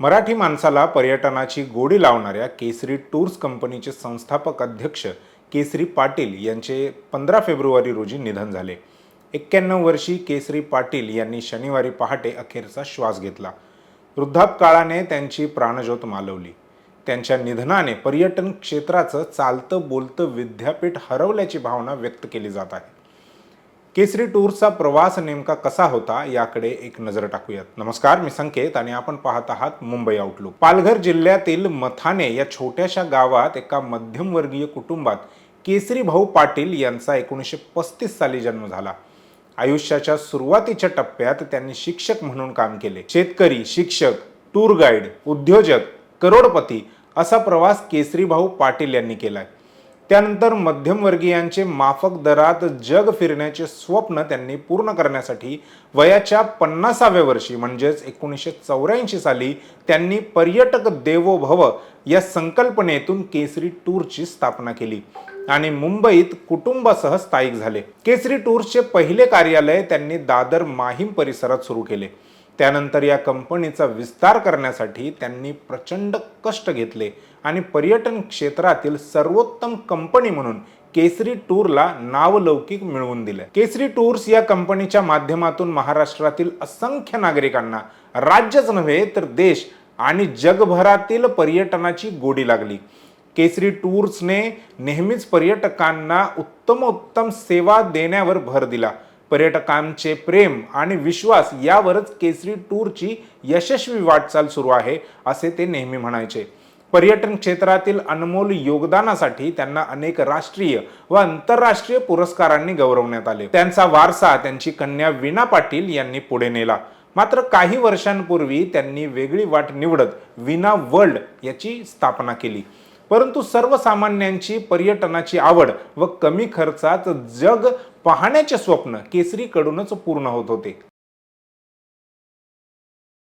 मराठी माणसाला पर्यटनाची गोडी लावणाऱ्या केसरी टूर्स कंपनीचे संस्थापक अध्यक्ष केसरी पाटील यांचे पंधरा फेब्रुवारी रोजी निधन झाले. एक्क्याण्णव वर्षी केसरी पाटील यांनी शनिवारी पहाटे अखेरचा श्वास घेतला. वृद्धापकाळाने त्यांची प्राणज्योत मालवली. त्यांच्या निधनाने पर्यटन क्षेत्राचं चालतं बोलतं विद्यापीठ हरवल्याची भावना व्यक्त केली जात आहे. केसरी टूरचा प्रवास नेमका कसा होता याकडे एक नजर टाकूयात. नमस्कार मी संकेत आणि आपण पाहत आहात मुंबई आउटलुक पालघर जिल्ह्यातील मथाने या छोट्याशा गावात एका मध्यमवर्गीय कुटुंबात केसरी भाऊ पाटील यांचा एकोणीसशे पस्तीस साली जन्म झाला. आयुष्याच्या सुरुवातीच्या टप्प्यात त्यांनी शिक्षक म्हणून काम केले. शेतकरी शिक्षक टूर गाईड उद्योजक करोडपती असा प्रवास केसरी भाऊ पाटील यांनी केलाय. त्यानंतर मध्यमवर्गीयांचे माफक दरात जग फिरण्याचे स्वप्न त्यांनी पूर्ण करण्यासाठी वयाच्या पन्नासाव्या वर्षी म्हणजेच एकोणीसशे चौऱ्याऐंशी साली त्यांनी पर्यटक देवो भव या संकल्पनेतून केसरी टूरची स्थापना केली आणि मुंबईत कुटुंबासह स्थायिक झाले. केसरी टूर्सचे पहिले कार्यालय त्यांनी दादर माहीम परिसरात सुरू केले. त्यानंतर या कंपनीचा विस्तार करण्यासाठी त्यांनी प्रचंड कष्ट घेतले आणि पर्यटन क्षेत्रातील सर्वोत्तम कंपनी म्हणून केसरी टूरला नावलौकिक मिळवून दिले. केसरी टूर्स या कंपनीच्या माध्यमातून महाराष्ट्रातील असंख्य नागरिकांना राज्यच नव्हे तर देश आणि जगभरातील पर्यटनाची गोडी लागली. केसरी टूर्सने नेहमीच पर्यटकांना उत्तमोत्तम सेवा देण्यावर भर दिला. पर्यटकांचे प्रेम आणि विश्वास यावरच केसरी टूरची यशस्वी वाटचाल सुरू आहे असे ते नेहमी म्हणायचे. पर्यटन क्षेत्रातील अनमोल योगदानासाठी त्यांना अनेक राष्ट्रीय व आंतरराष्ट्रीय पुरस्कारांनी गौरवण्यात आले. त्यांचा वारसा त्यांची कन्या वीणा पाटील यांनी पुढे नेला. मात्र काही वर्षांपूर्वी त्यांनी वेगळी वाट निवडत विना वर्ल्ड याची स्थापना केली. परंतु सर्वसामान्यांची पर्यटनाची आवड व कमी खर्चात जग पाहण्याचे स्वप्न केसरीकडूनच पूर्ण होत होते.